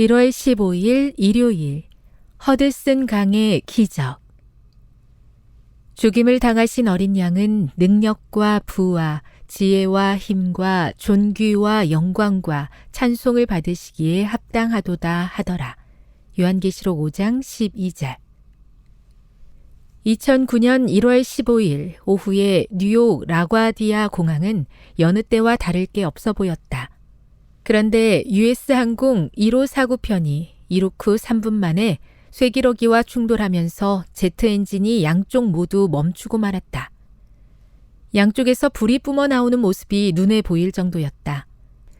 1월 15일 일요일 허드슨 강의 기적 죽임을 당하신 어린 양은 능력과 부와 지혜와 힘과 존귀와 영광과 찬송을 받으시기에 합당하도다 하더라. 요한계시록 5장 12절 2009년 1월 15일 오후에 뉴욕 라과디아 공항은 여느 때와 다를 게 없어 보였다. 그런데 US 항공 1호 사고편이 이륙 후 3분 만에 쇠기러기와 충돌하면서 제트 엔진이 양쪽 모두 멈추고 말았다. 양쪽에서 불이 뿜어 나오는 모습이 눈에 보일 정도였다.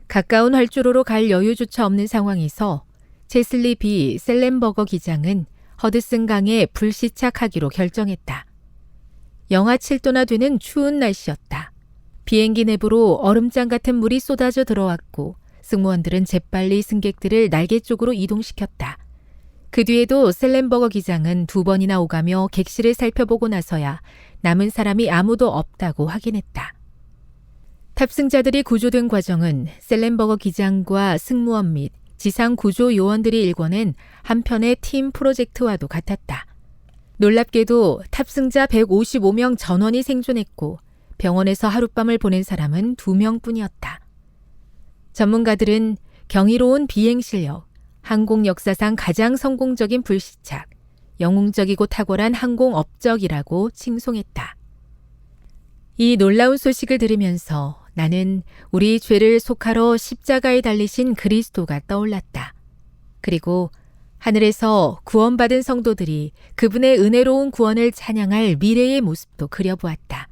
가까운 활주로로 갈 여유조차 없는 상황에서 체슬리 비 셀렌버거 기장은 허드슨 강에 불시착하기로 결정했다. 영하 7도나 되는 추운 날씨였다. 비행기 내부로 얼음장 같은 물이 쏟아져 들어왔고 승무원들은 재빨리 승객들을 날개 쪽으로 이동시켰다. 그 뒤에도 셀렌버거 기장은 두 번이나 오가며 객실을 살펴보고 나서야 남은 사람이 아무도 없다고 확인했다. 탑승자들이 구조된 과정은 셀렌버거 기장과 승무원 및 지상 구조 요원들이 일궈낸 한편의 팀 프로젝트와도 같았다. 놀랍게도 탑승자 155명 전원이 생존했고 병원에서 하룻밤을 보낸 사람은 2명 뿐이었다. 전문가들은 경이로운 비행 실력, 항공 역사상 가장 성공적인 불시착, 영웅적이고 탁월한 항공 업적이라고 칭송했다. 이 놀라운 소식을 들으면서 나는 우리 죄를 속하러 십자가에 달리신 그리스도가 떠올랐다. 그리고 하늘에서 구원받은 성도들이 그분의 은혜로운 구원을 찬양할 미래의 모습도 그려보았다.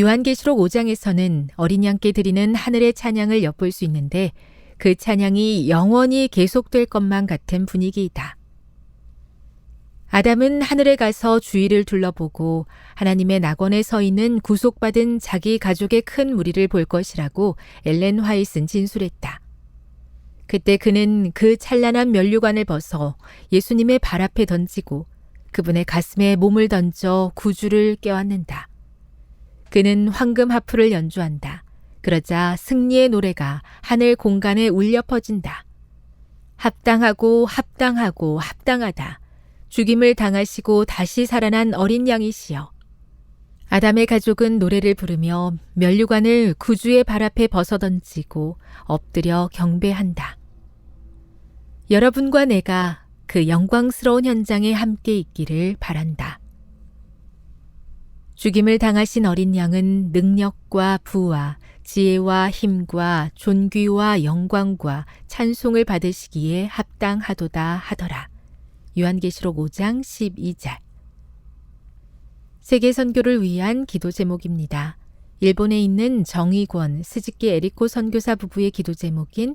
요한계시록 5장에서는 어린 양께 드리는 하늘의 찬양을 엿볼 수 있는데 그 찬양이 영원히 계속될 것만 같은 분위기이다. 아담은 하늘에 가서 주위를 둘러보고 하나님의 낙원에 서 있는 구속받은 자기 가족의 큰 무리를 볼 것이라고 엘렌 화이슨 진술했다. 그때 그는 그 찬란한 면류관을 벗어 예수님의 발 앞에 던지고 그분의 가슴에 몸을 던져 구주를 껴안는다. 그는 황금 하프를 연주한다. 그러자 승리의 노래가 하늘 공간에 울려 퍼진다. 합당하고 합당하고 합당하다. 죽임을 당하시고 다시 살아난 어린 양이시여. 아담의 가족은 노래를 부르며 면류관을 구주의 발 앞에 벗어던지고 엎드려 경배한다. 여러분과 내가 그 영광스러운 현장에 함께 있기를 바란다. 죽임을 당하신 어린 양은 능력과 부와 지혜와 힘과 존귀와 영광과 찬송을 받으시기에 합당하도다 하더라. 요한계시록 5장 12절. 세계 선교를 위한 기도 제목입니다. 일본에 있는 정의권 스즈키 에리코 선교사 부부의 기도 제목인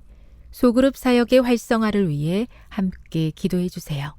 소그룹 사역의 활성화를 위해 함께 기도해 주세요.